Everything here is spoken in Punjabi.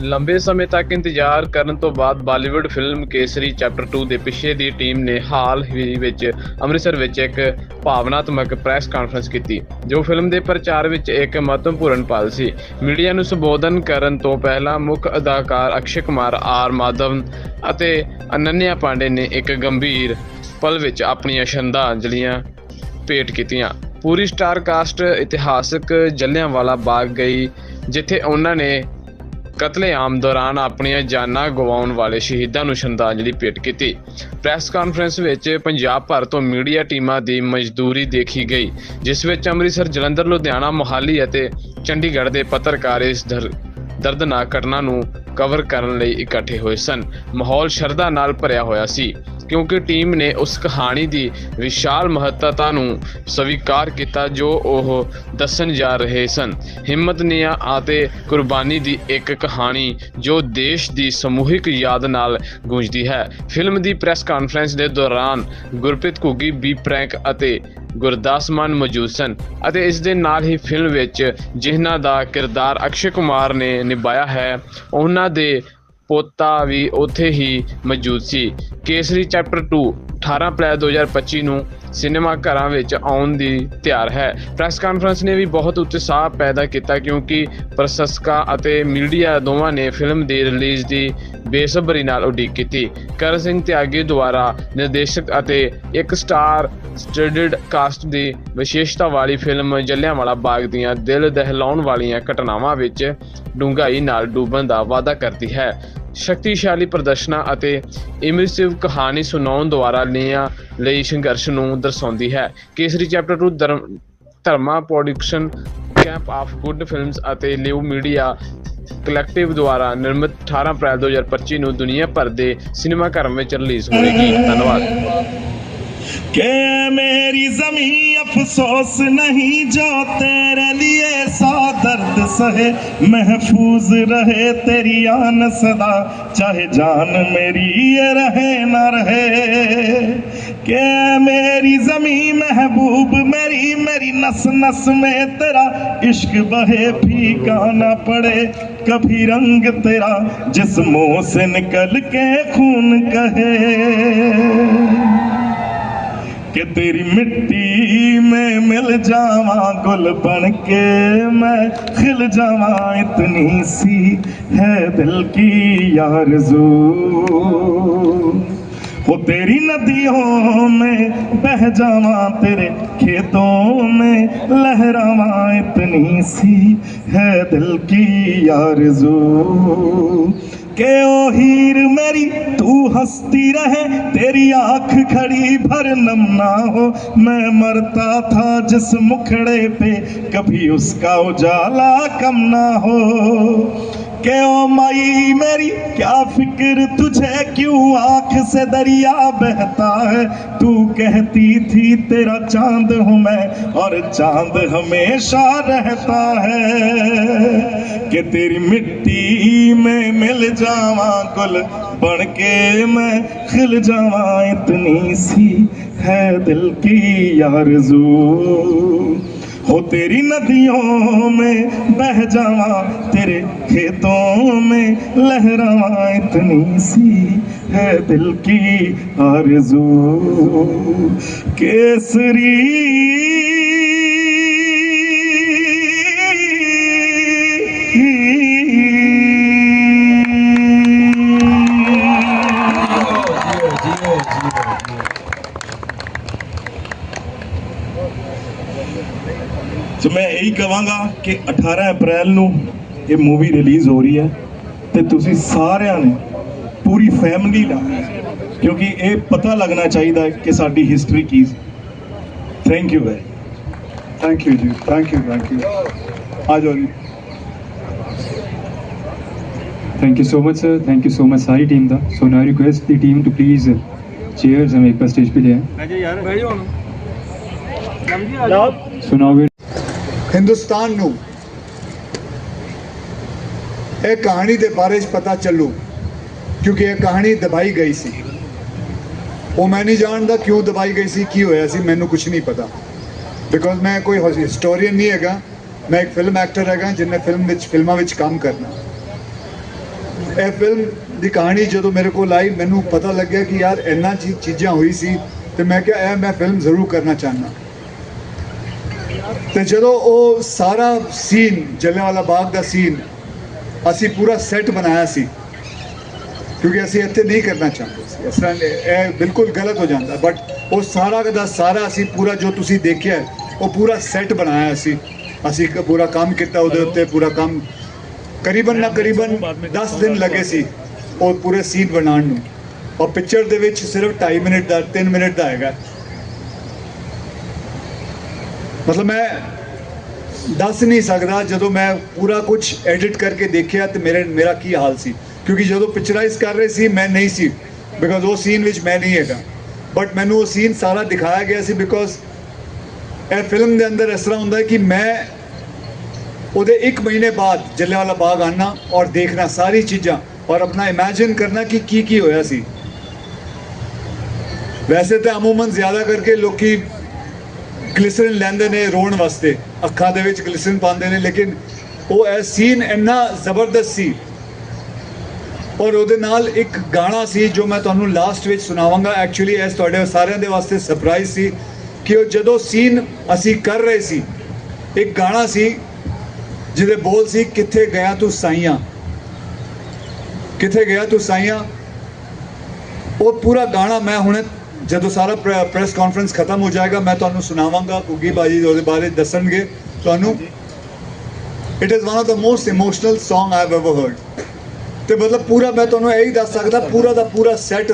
ਲੰਬੇ ਸਮੇਂ ਤੱਕ ਇੰਤਜ਼ਾਰ ਕਰਨ ਤੋਂ ਬਾਅਦ ਬਾਲੀਵੁੱਡ ਫਿਲਮ ਕੇਸਰੀ ਚੈਪਟਰ 2 ਦੇ ਪਿੱਛੇ ਦੀ ਟੀਮ ਨੇ ਹਾਲ ਹੀ ਵਿੱਚ ਅੰਮ੍ਰਿਤਸਰ ਵਿੱਚ ਇੱਕ ਭਾਵਨਾਤਮਕ ਪ੍ਰੈਸ ਕਾਨਫਰੰਸ ਕੀਤੀ, ਜੋ ਫਿਲਮ ਦੇ ਪ੍ਰਚਾਰ ਵਿੱਚ ਇੱਕ ਮਹੱਤਵਪੂਰਨ ਪਲ ਸੀ। ਮੀਡੀਆ ਨੂੰ ਸੰਬੋਧਨ ਕਰਨ ਤੋਂ ਪਹਿਲਾਂ ਮੁੱਖ ਅਦਾਕਾਰ ਅਕਸ਼ੇ ਕੁਮਾਰ ਆਰ ਮਾਧਵਨ ਅਤੇ ਅਨੰਨਿਆ ਪਾਂਡੇ ਨੇ ਇੱਕ ਗੰਭੀਰ ਪਲ ਵਿੱਚ ਆਪਣੀਆਂ ਸ਼ਰਧਾਂਜਲੀਆਂ ਭੇਟ ਕੀਤੀਆਂ। ਪੂਰੀ ਸਟਾਰ ਕਾਸਟ ਇਤਿਹਾਸਕ ਜਲਿਆਂਵਾਲਾ ਬਾਗ ਗਈ, ਜਿੱਥੇ ਉਹਨਾਂ ਨੇ ਕਤਲੇਆਮ ਦੌਰਾਨ ਆਪਣੀਆਂ ਜਾਨਾਂ ਗਵਾਉਣ ਵਾਲੇ ਸ਼ਹੀਦਾਂ ਨੂੰ ਸ਼ਰਧਾਂਜਲੀ ਭੇਟ ਕੀਤੀ। ਪ੍ਰੈਸ ਕਾਨਫਰੰਸ ਵਿੱਚ ਪੰਜਾਬ ਭਰ ਤੋਂ ਮੀਡੀਆ ਟੀਮਾਂ ਦੀ ਮਜ਼ਦੂਰੀ ਦੇਖੀ ਗਈ, ਜਿਸ ਵਿੱਚ ਅੰਮ੍ਰਿਤਸਰ, ਜਲੰਧਰ, ਲੁਧਿਆਣਾ, ਮੋਹਾਲੀ ਅਤੇ ਚੰਡੀਗੜ੍ਹ ਦੇ ਪੱਤਰਕਾਰ ਇਸ ਦਰ- ਦਰਦਨਾਕ ਘਟਨਾ ਨੂੰ ਕਵਰ ਕਰਨ ਲਈ ਇਕੱਠੇ ਹੋਏ ਸਨ। ਮਾਹੌਲ ਸ਼ਰਧਾ ਨਾਲ ਭਰਿਆ ਹੋਇਆ ਸੀ। ਕਿਉਂਕਿ ਟੀਮ ਨੇ ਉਸ ਕਹਾਣੀ ਦੀ ਵਿਸ਼ਾਲ ਮਹੱਤਤਾ ਨੂੰ ਸਵੀਕਾਰ ਕੀਤਾ ਜੋ ਉਹ ਦੱਸਣ ਜਾ ਰਹੇ ਸਨ। ਹਿੰਮਤ ਨਿਆ ਅਤੇ ਕੁਰਬਾਨੀ ਦੀ ਇੱਕ ਕਹਾਣੀ ਜੋ ਦੇਸ਼ ਦੀ ਸਮੂਹਿਕ ਯਾਦ ਨਾਲ ਗੂੰਜਦੀ ਹੈ। ਫਿਲਮ ਦੀ ਪ੍ਰੈਸ ਕਾਨਫਰੰਸ ਦੇ ਦੌਰਾਨ ਗੁਰਪ੍ਰੀਤ ਘੁੱਗੀ, ਬੀ ਪ੍ਰੈਂਕ ਅਤੇ ਗੁਰਦਾਸ ਮਾਨ ਮੌਜੂਦ ਸਨ ਅਤੇ ਇਸ ਦੇ ਨਾਲ ਹੀ ਫਿਲਮ ਵਿੱਚ ਜਿਨ੍ਹਾਂ ਦਾ ਕਿਰਦਾਰ ਅਕਸ਼ੇ ਕੁਮਾਰ ਨੇ ਨਿਭਾਇਆ ਹੈ, ਉਹਨਾਂ ਦੇ ਪੋਤਾ ਵੀ ਉੱਥੇ ਹੀ ਮੌਜੂਦ ਸੀ। ਕੇਸਰੀ ਚੈਪਟਰ 2 18 ਅਪ੍ਰੈਲ 2025 ਨੂੰ ਸਿਨੇਮਾ ਘਰਾਂ ਵਿੱਚ ਆਉਣ ਦੀ ਤਿਆਰ ਹੈ। ਪ੍ਰੈਸ ਕਾਨਫਰੰਸ ਨੇ ਵੀ ਬਹੁਤ ਉਤਸ਼ਾਹ ਪੈਦਾ ਕੀਤਾ ਕਿਉਂਕਿ ਪ੍ਰਸ਼ੰਸਕਾਂ ਅਤੇ ਮੀਡੀਆ ਦੋਵਾਂ ਨੇ ਫਿਲਮ ਦੀ ਰਿਲੀਜ਼ ਦੀ ਬੇਸਬਰੀ ਨਾਲ ਉਡੀਕ ਕੀਤੀ। ਕਰਨ ਸਿੰਘ ਤਿਆਗੀ ਦੁਆਰਾ ਨਿਰਦੇਸ਼ਕ ਅਤੇ ਇੱਕ ਸਟਾਰ ਸਟੱਡਡ ਕਾਸਟ ਦੀ ਵਿਸ਼ੇਸ਼ਤਾ ਵਾਲੀ ਫਿਲਮ ਜਲਿਆਂਵਾਲਾ ਬਾਗ ਦੀਆਂ ਦਿਲ ਦਹਿਲਾਉਣ ਵਾਲੀਆਂ ਘਟਨਾਵਾਂ ਵਿੱਚ ਡੂੰਘਾਈ ਨਾਲ ਡੁੱਬਣ ਦਾ ਵਾਅਦਾ ਕਰਦੀ ਹੈ। ਸ਼ਕਤੀਸ਼ਾਲੀ ਪ੍ਰਦਰਸ਼ਨਾਂ ਅਤੇ ਇਮਰਸਿਵ ਕਹਾਣੀ ਸੁਣਾਉਣ ਦੁਆਰਾ ਨਿਆਂ ਲਈ ਸੰਘਰਸ਼ ਨੂੰ ਦਰਸਾਉਂਦੀ ਹੈ। Kesari chapter 2 Dharma, Dharma production Cape of Good Films ਅਤੇ ਲਿਵ ਮੀਡੀਆ ਕਲੈਕਟਿਵ ਦੁਆਰਾ ਨਿਰਮਿਤ 18 ਅਪ੍ਰੈਲ 2025 ਨੂੰ ਦੁਨੀਆ ਭਰ ਦੇ ਸਿਨੇਮਾ ਘਰਾਂ ਵਿੱਚ ਰਿਲੀਜ਼ ਹੋਵੇਗੀ ਧੰਨਵਾਦ। کہ میری زمین افسوس نہیں جو تیرے لیے سا درد سہے، محفوظ رہے تیری آن صدا، چاہے جان میری یہ رہے نہ رہے۔ کہ میری زمین محبوب، میری میری نس نس میں تیرا عشق بہے پھیکا نہ پڑے۔ کبھی رنگ تیرا جس سے نکل کے خون کہے۔ کہ تیری مٹی میں مل جاواں گل بن کے میں کھل جاواں اتنی سی ہے دل کی آرزو وہ تیری ندیوں میں بہ جاواں، تیرے کھیتوں میں لہراواں اتنی سی ہے دل کی آرزو کہ او ہیر میری، تو ہستی رہے، تیری آنکھ کھڑی بھر نم نہ ہو۔ میں مرتا تھا جس مکھڑے پہ، کبھی اس کا اجالا کم نہ ہو۔ کہ او مائی میری، کیا فکر تجھے کیوں آنکھ سے دریا بہتا ہے؟ تو کہتی تھی، تیرا چاند ہوں میں اور چاند ہمیشہ رہتا ہے کہ تیری مٹی میں مل جاواں، گل بڑھ کے میں کھل جاواں، اتنی سی ہے دل کی آرزو ہو تیری ندیوں میں بہ جاواں، تیرے کھیتوں میں لہراواں۔ اتنی سی ہے دل کی آرزو، کیسری ਕਹਾਂਗਾ ਕਿ 18 ਅਪ੍ਰੈਲ ਨੂੰ ਇਹ ਮੂਵੀ ਰਿਲੀਜ਼ ਹੋ ਰਹੀ ਹੈ ਤੇ ਤੁਸੀਂ ਸਾਰਿਆਂ ਨੇ ਪੂਰੀ ਫੈਮਿਲੀ ਨਾਲ ਕਿਉਂਕਿ ਇਹ ਪਤਾ ਲੱਗਣਾ ਚਾਹੀਦਾ ਹੈ ਕਿ ਸਾਡੀ ਹਿਸਟਰੀ ਕੀ ਸੀ thank you very thank you ਜੀ ਥੈਂਕ ਯੂ ਥੈਂਕ ਯੂ ਆ ਜਾਓ ਜੀ Thank you so much, sir. Thank you so much, सारी team the So now I request the team to please cheers and make us stage पे जाए. So now we ਹਿੰਦੁਸਤਾਨ ਨੂੰ ਇਹ ਕਹਾਣੀ ਦੇ ਬਾਰੇ 'ਚ ਪਤਾ ਚੱਲੂ, ਕਿਉਂਕਿ ਇਹ ਕਹਾਣੀ ਦਬਾਈ ਗਈ ਸੀ। ਉਹ ਮੈਂ ਨਹੀਂ ਜਾਣਦਾ ਕਿਉਂ ਦਬਾਈ ਗਈ ਸੀ, ਕੀ ਹੋਇਆ ਸੀ, ਮੈਨੂੰ ਕੁਝ ਨਹੀਂ ਪਤਾ। ਬਿਕੋਜ਼ ਮੈਂ ਕੋਈ ਹਿਸਟੋਰੀਅਨ ਨਹੀਂ ਹੈਗਾ, ਮੈਂ ਇੱਕ ਫਿਲਮ ਐਕਟਰ ਹੈਗਾ ਜਿਨੇ ਫਿਲਮ ਵਿੱਚ ਫਿਲਮਾਂ ਵਿੱਚ ਕੰਮ ਕਰਨਾ। ਇਹ ਫਿਲਮ ਦੀ ਕਹਾਣੀ ਜਦੋਂ ਮੇਰੇ ਕੋਲ ਆਈ, ਮੈਨੂੰ ਪਤਾ ਲੱਗਿਆ ਕਿ ਯਾਰ ਇੰਨਾ ਚੀ, ਚੀਜ਼ਾਂ ਹੋਈ ਸੀ, ਤੇ ਮੈਂ ਕਿਹਾ, ਇਹ ਮੈਂ ਫਿਲਮ ਜ਼ਰੂਰ ਕਰਨਾ ਚਾਹੁੰਦਾ। ਤੇ ਜਦੋਂ ਉਹ ਸਾਰਾ ਸੀਨ ਜਲਿਆਂਵਾਲਾ ਬਾਗ ਦਾ ਸੀਨ ਅਸੀਂ ਪੂਰਾ ਸੈੱਟ ਬਣਾਇਆ ਸੀ ਕਿਉਂਕਿ ਅਸੀਂ ਇੱਥੇ ਨਹੀਂ ਕਰਨਾ ਚਾਹੁੰਦੇ ਸੀ। ਇਸ ਤਰ੍ਹਾਂ ਇਹ ਬਿਲਕੁਲ ਗਲਤ ਹੋ ਜਾਂਦਾ। ਬਟ ਉਹ ਸਾਰਾ ਦਾ ਸਾਰਾ ਅਸੀਂ ਪੂਰਾ ਜੋ ਤੁਸੀਂ ਦੇਖਿਆ ਉਹ ਪੂਰਾ ਸੈੱਟ ਬਣਾਇਆ ਸੀ। ਅਸੀਂ ਪੂਰਾ ਕੰਮ ਕੀਤਾ ਉਹਦੇ ਉੱਤੇ ਪੂਰਾ ਕੰਮ ਕਰੀਬਨ ਨਾ ਕਰੀਬਨ 10 ਦਿਨ ਲੱਗੇ ਸੀ ਉਹ ਪੂਰੇ ਸੀਨ ਬਣਾਉਣ ਨੂੰ। ਔਰ ਪਿਕਚਰ ਦੇ ਵਿੱਚ ਸਿਰਫ 2.5 ਮਿੰਟ ਦਾ 3 ਮਿੰਟ ਦਾ ਹੈਗਾ। ਮਤਲਬ ਮੈਂ ਦੱਸ ਨਹੀਂ ਸਕਦਾ ਜਦੋਂ ਮੈਂ ਪੂਰਾ ਕੁਝ ਐਡਿਟ ਕਰਕੇ ਦੇਖਿਆ ਤੇ ਮੇਰੇ, ਮੇਰਾ ਕੀ ਹਾਲ ਸੀ। ਕਿਉਂਕਿ ਜਦੋਂ ਪਿਕਚਰਾਈਜ਼ ਕਰ ਰਹੇ ਸੀ, ਮੈਂ ਨਹੀਂ ਸੀ। ਬਿਕਾਜ਼ ਉਹ ਸੀਨ ਵਿੱਚ ਮੈਂ ਨਹੀਂ ਹੈਗਾ। ਬਟ ਮੈਨੂੰ ਉਹ ਸੀਨ ਸਾਰਾ ਦਿਖਾਇਆ ਗਿਆ ਸੀ ਬਿਕਾਜ਼ ਇਹ ਫਿਲਮ ਦੇ ਅੰਦਰ ਇਸ ਤਰ੍ਹਾਂ ਹੁੰਦਾ ਕਿ ਮੈਂ ਉਹਦੇ 1 ਮਹੀਨੇ ਬਾਅਦ ਜਲਿਆਂਵਾਲਾ ਬਾਗ ਆਣਾ ਔਰ ਦੇਖਣਾ ਸਾਰੀ ਚੀਜ਼ਾਂ ਔਰ ਆਪਣਾ ਇਮੇਜਿਨ ਕਰਨਾ ਕਿ ਕੀ ਕੀ ਹੋਇਆ ਸੀ। ਵੈਸੇ ਤਾਂ ਅਮੂਮਨ ਜ਼ਿਆਦਾ ਕਰਕੇ ਲੋਕੀ ਗਲਿਸਰਨ ਲੈਂਦੇ ਨੇ ਰੋਣ ਵਾਸਤੇ। ਅੱਖਾਂ ਦੇ ਵਿੱਚ ਗਲਿਸਰਨ ਪਾਉਂਦੇ ਨੇ, ਲੇਕਿਨ ਉਹ ਇਹ ਸੀਨ ਇੰਨਾ ਜ਼ਬਰਦਸਤ ਸੀ। ਔਰ ਉਹਦੇ ਨਾਲ ਇੱਕ ਗਾਣਾ ਸੀ ਜੋ ਮੈਂ ਤੁਹਾਨੂੰ ਲਾਸਟ ਵਿੱਚ ਸੁਣਾਵਾਂਗਾ। ਐਕਚੁਅਲੀ ਐਸ ਤੁਹਾਡੇ ਸਾਰਿਆਂ ਦੇ ਵਾਸਤੇ ਸਰਪ੍ਰਾਈਜ਼ ਸੀ ਕਿ ਉਹ ਜਦੋਂ ਸੀਨ ਅਸੀਂ ਕਰ ਰਹੇ ਸੀ, ਇੱਕ ਗਾਣਾ ਸੀ ਜਿਹਦੇ ਬੋਲ ਸੀ, ਕਿੱਥੇ ਗਿਆ ਤੂੰ ਸਾਈਆਂ? ਕਿੱਥੇ ਗਿਆ ਤੂੰ ਸਾਈਆਂ? ਉਹ ਪੂਰਾ ਗਾਣਾ ਮੈਂ ਹੁਣ ਜਦੋਂ ਸਾਰਾ ਪ੍ਰੈਸ ਕਾਨਫਰੰਸ ਖਤਮ ਹੋ ਜਾਏਗਾ, ਮੈਂ ਤੁਹਾਨੂੰ ਸੁਣਾਵਾਂਗਾ ਕੁੱਗੀ ਬਾਜੀ ਉਹਦੇ ਬਾਰੇ ਦੱਸਣਗੇ। ਤੁਹਾਨੂੰ it is one of the most emotional Song I have ever heard ਤੇ ਮਤਲਬ ਪੂਰਾ ਮੈਂ ਤੁਹਾਨੂੰ ਇਹੀ ਦੱਸ ਸਕਦਾ, ਪੂਰਾ ਦਾ ਪੂਰਾ ਸੈਟ